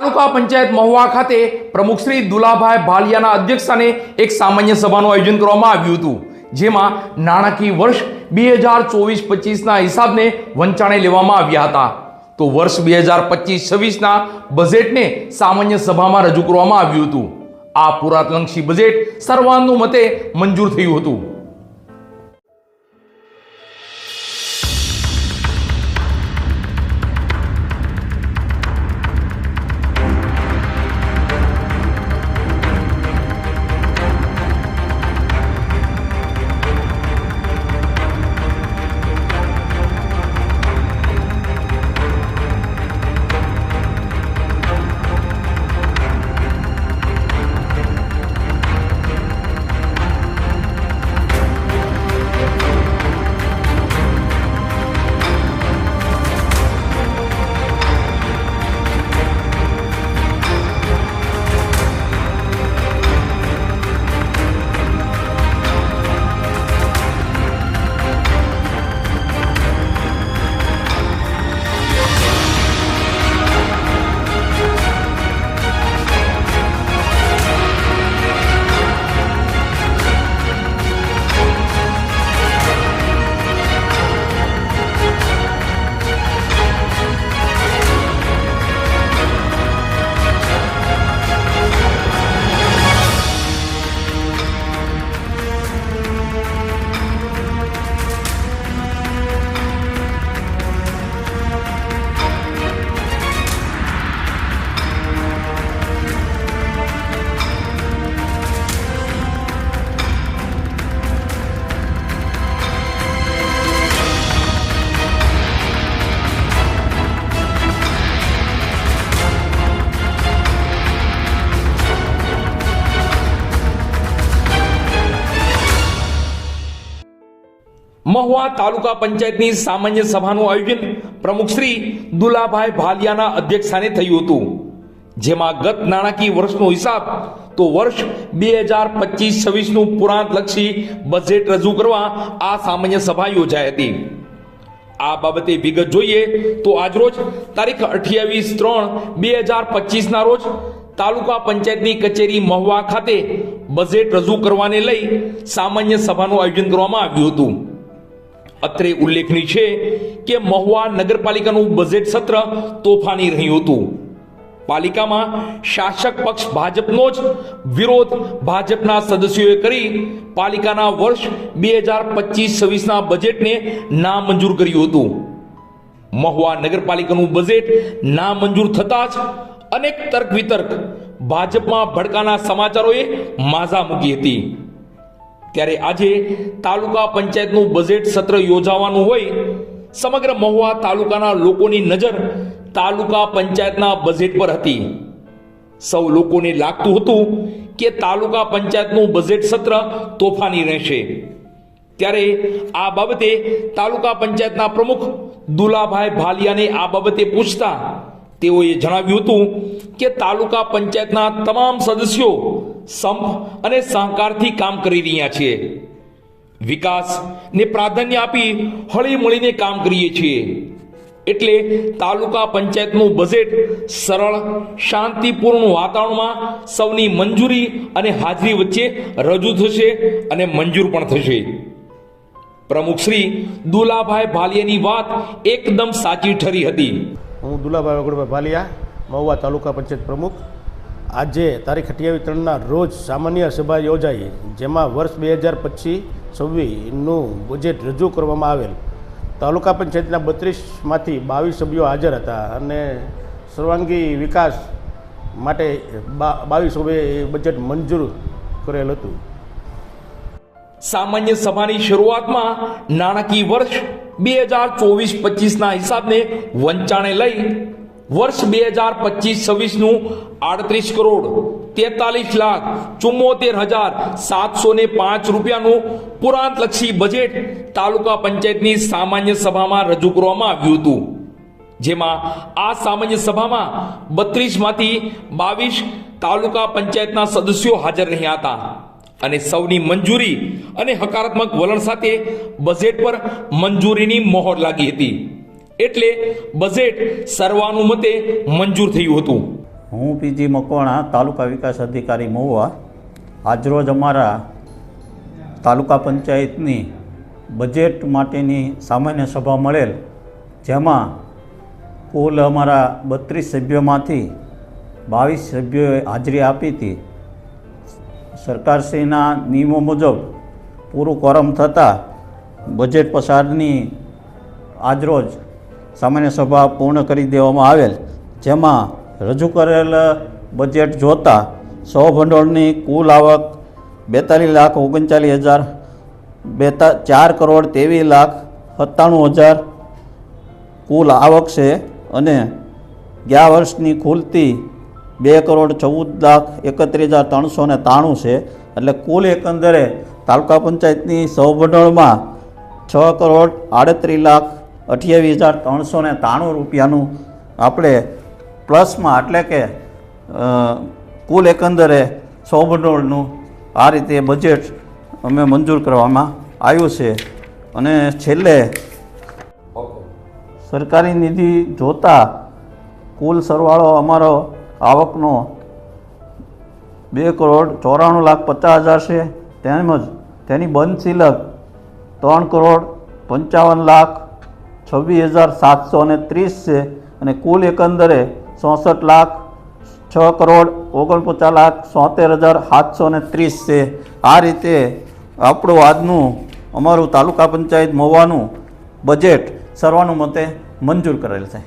તાલુકા પંચાયત મહુવા ખાતે પ્રમુખ શ્રી દુલાભાઈ ભાલિયાના અધ્યક્ષસ્થાને એક સામાન્ય સભાનું આયોજન કરવામાં આવ્યું હતું, જેમાં નાણાકીય વર્ષ બે હજાર ચોવીસ પચીસના હિસાબને વંચાણે લેવામાં આવ્યા હતા. તો વર્ષ બે હજાર પચીસ છવ્વીસના બજેટને સામાન્ય સભામાં રજૂ કરવામાં આવ્યું હતું. આ પુરાતલક્ષી બજેટ સર્વાનુમતે મંજૂર થયું હતું. મહુવા તાલુકા પંચાયતની સામાન્ય સભાનું આયોજન પ્રમુખ શ્રી દુલાભાઈ ભાલિયાના અધ્યક્ષસ્થાને થયું હતું. જેમાં ગત નાણાકીય વર્ષનો હિસાબ તો વર્ષ બે હજાર પચીસ છવ્વીસનું પુરાંતલક્ષી બજેટ રજૂ કરવા આ સામાન્ય સભા યોજાઈ હતી. આ બાબતે વિગત જોઈએ તો આજરોજ તારીખ અઠ્યાવીસ ત્રણ બે હજાર પચીસના રોજ તાલુકા પંચાયતની કચેરી મહુવા ખાતે બજેટ રજૂ કરવાને લઈ સામાન્ય સભાનું આયોજન કરવામાં આવ્યું હતું. અત્રે ઉલ્લેખનીય છે કે મહુવા નગરપાલિકાનું બજેટ સત્ર તોફાની રહ્યું હતું. પાલિકામાં શાસક પક્ષ ભાજપનો જ વિરોધ ભાજપના સદસ્યોએ કરી પાલિકાના વર્ષ બે હજાર પચીસ છવ્વીસના બજેટને નામંજૂર કર્યું હતું. મહુવા નગરપાલિકાનું બજેટ નામંજૂર થતા જ અનેક તર્ક વિતર્ક ભાજપમાં ભડકાના સમાચારોએ માઝા મૂકી હતી. ત્યારે આજે તાલુકા પંચાયતનું બજેટ સત્ર યોજાવાનું હોય, સમગ્ર મહુવા તાલુકાના લોકોની નજર તાલુકા પંચાયતના બજેટ પર હતી. સૌ લોકોને લાગતું હતું કે તાલુકા પંચાયતનું બજેટ સત્ર તોફાની રહેશે. ત્યારે આ બાબતે તાલુકા પંચાયતના પ્રમુખ દુલાભાઈ ભાલિયાને આ બાબતે પૂછતા તેઓએ જણાવ્યું હતું કે તાલુકા પંચાયતના તમામ સદસ્યો સંપ અને સહકારથી કામ કરી રહ્યા છીએ. વિકાસ ને પ્રાધાન્ય આપી હળી મળીને કામ કરીએ છીએ. એટલે તાલુકા પંચાયતનું બજેટ સરળ, શાંતિપૂર્ણ વાતાવરણમાં સૌની મંજૂરી અને હાજરી વચ્ચે રજૂ થશે અને મંજૂર પણ થશે. પ્રમુખ શ્રી દુલાભાઈ ભાલિયાની વાત એકદમ સાચી ઠરી હતી. હું દુલાભાઈ વગડભાઈ ભાલિયા, મહુવા તાલુકા પંચાયત પ્રમુખ. આજે તારીખ અઠ્યાવીસ ત્રણના રોજ સામાન્ય સભા યોજાઈ, જેમાં વર્ષ બે હજાર પચીસ છવ્વીસનું બજેટ રજૂ કરવામાં આવેલ. તાલુકા પંચાયતના બત્રીસમાંથી બાવીસ સભ્યો હાજર હતા અને સર્વાંગી વિકાસ માટે બાવીસ સભ્યોએ બજેટ મંજૂર કરેલ હતું. સામાન્ય સભાની શરૂઆતમાં નાણાકીય વર્ષ બે હજાર ચોવીસ પચીસના હિસાબને વંચાણે લઈ વર્ષ બે હજાર પચીસ છવ્વીસનું આડત્રીસ કરોડ, તેતાલીસ લાખ, ચુમ્મોતેર હજાર સાતસો ને પાંચ રૂપિયાનું પુરાંતલક્ષી બજેટ તાલુકા પંચાયતની સામાન્ય સભામાં રજૂ કરવામાં આવ્યું હતું. જેમાં આ સામાન્ય સભામાં બત્રીસમાંથી બાવીસ તાલુકા પંચાયતના સદસ્યો હાજર રહ્યા હતા. અને સૌની મંજૂરી અને હકારાત્મક વલણ સાથે બજેટ પર મંજૂરીની મોહર લાગી હતી. એટલે બજેટ સર્વાનુમતે મંજૂર થયું હતું. હું પીજી મકવાણા તાલુકા વિકાસ અધિકારી મહુવા. આજરોજ અમારા તાલુકા પંચાયતની બજેટ માટેની સામાન્ય સભા મળેલ, જેમાં કુલ અમારા બત્રીસ સભ્યોમાંથી બાવીસ સભ્યોએ હાજરી આપી હતી. સરકારશ્રીના નિયમો મુજબ પૂરું કોરમ થતાં બજેટ પસારની આજરોજ સામાન્ય સભા પૂર્ણ કરી દેવામાં આવેલ, જેમાં રજૂ કરેલ બજેટ જોતાં સૌ ભંડોળની કુલ આવક બેતાલીસ લાખ ઓગણચાલીસ હજાર, બેતા ચાર કરોડ ત્રેવીસ લાખ સત્તાણું હજાર કુલ આવક છે અને ગયા વર્ષની ખુલતી બે કરોડ ચૌદ લાખ એકત્રીસ હજાર ત્રણસો ને ત્રાણું છે. એટલે કુલ એકંદરે તાલુકા પંચાયતની સૌભંડોળમાં છ કરોડ આડત્રીસ લાખ અઠ્યાવીસ હજાર ત્રણસો ને ત્રાણું રૂપિયાનું આપણે પ્લસમાં એટલે કે કુલ એકંદરે સો ભંડોળનું આ રીતે બજેટ અમે મંજૂર કરવામાં આવ્યું છે. અને છેલ્લે સરકારી નિધિ જોતા કુલ સરવાળો અમારો આવકનો બે કરોડ ચોરાણું લાખ પચાસ હજાર છે. તેમજ તેની બંધ સિલક ત્રણ કરોડ પંચાવન લાખ છવ્વીસ હજાર સાતસો અને ત્રીસ છે અને કુલ એકંદરે ચોસઠ લાખ છ કરોડ ઓગણપચાસ લાખ સોતેર હજાર સાતસો ને ત્રીસ છે. આ રીતે આપણું આજનું અમારું તાલુકા પંચાયત મોવાનું બજેટ સર્વાનુમતે મંજૂર કરેલ છે.